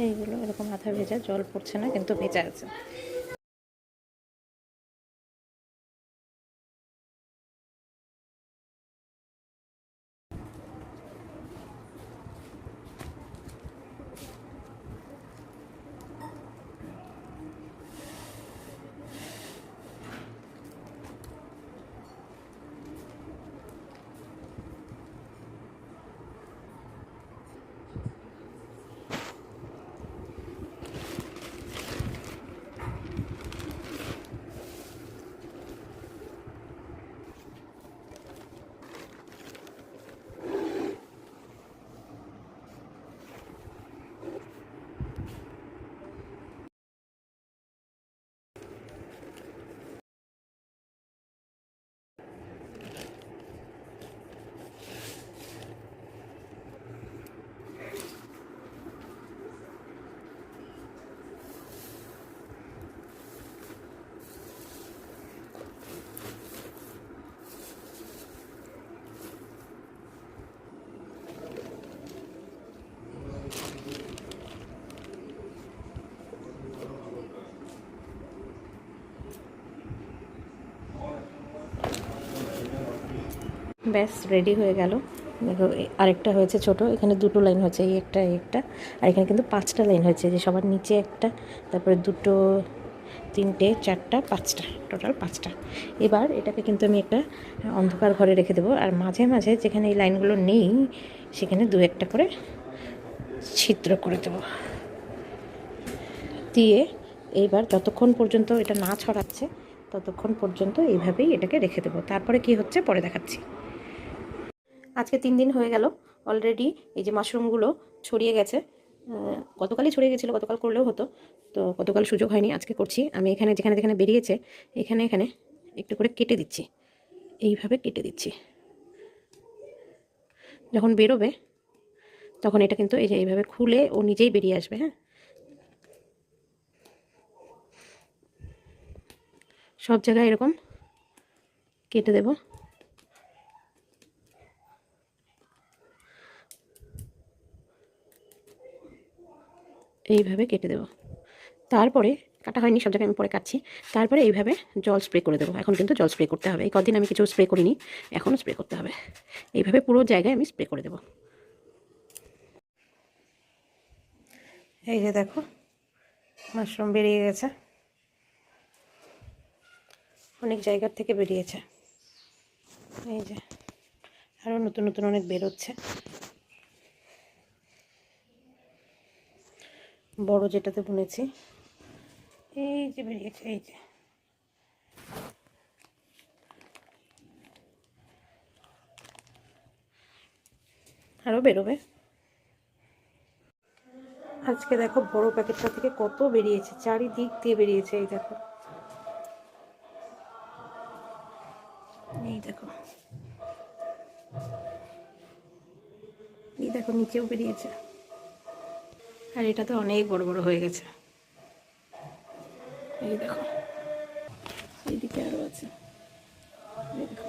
এইগুলো এরকম মাথা ভেজা জল পড়ছে না কিন্তু ভেজা আছে। ব্যাস রেডি হয়ে গেল। দেখো আরেকটা হয়েছে ছোট, এখানে দুটো লাইন হয়েছে, এই একটা এই একটা, আর এখানে কিন্তু পাঁচটা লাইন হয়েছে, যে সবার নিচে একটা, তারপরে দুটো, তিনটে, চারটা, পাঁচটা টোটাল পাঁচটা। এবার এটাকে কিন্তু আমি একটা অন্ধকার ঘরে রেখে দেবো, আর মাঝে মাঝে যেখানে এই লাইনগুলো নেই, সেখানে দু একটা করে ছিদ্র করে দেবো। দিয়ে এইবার যতক্ষণ পর্যন্ত এটা না ছড়াচ্ছে, ততক্ষণ পর্যন্ত এইভাবেই এটাকে রেখে দেবো। তারপরে কি হচ্ছে? পরে দেখাচ্ছি। আজকে তিন দিন হয়ে গেল অলরেডি এই যে মাশরুমগুলো ছড়িয়ে গেছে। গতকালই ছড়িয়ে গেছিল, গতকাল করলেও হতো। তো গতকাল সুযোগ হয়নি, আজকে করছি। আমি এখানে যেখানে যেখানে বেরিয়েছে, এখানে এখানে একটু করে কেটে দিচ্ছি। এইভাবে কেটে দিচ্ছি। যখন বেরোবে, তখন এটা কিন্তু এই যে এইভাবে খুলে ও নিজেই বেরিয়ে আসবে হ্যাঁ? সব জায়গায় এরকম কেটে দেব। এইভাবে কেটে দেব। তারপরে, কাটা হয়নি, সব জায়গায় আমি পরে কাটছি। তারপরে এইভাবে জল স্প্রে করে দেবো। এখন কিন্তু জল স্প্রে করতে হবে। এই কদিন আমি কিছু স্প্রে করিনি, এখনও স্প্রে করতে হবে। এইভাবে পুরো জায়গায় আমি স্প্রে করে দেবো। এই যে দেখো, মাশরুম বেরিয়ে গেছে। অনেক জায়গার থেকে বেরিয়েছে। এই যে আরও নতুন নতুন অনেক বেরোচ্ছে। বড় যেটাতে বুনেছি। এই যে বেরিয়েছে, এই যে। আরও বেরোবে। আজকে দেখো বড় প্যাকেটটা থেকে কত বেরিয়েছে, চারিদিক দিয়ে বেরিয়েছে, এই দেখো। এই দেখো। এই দেখো, নিচেও বেরিয়েছে। আর এটা তো অনেক বড় বড় হয়ে গেছে। এই দেখো। এইদিকে আরও আছে। দেখো।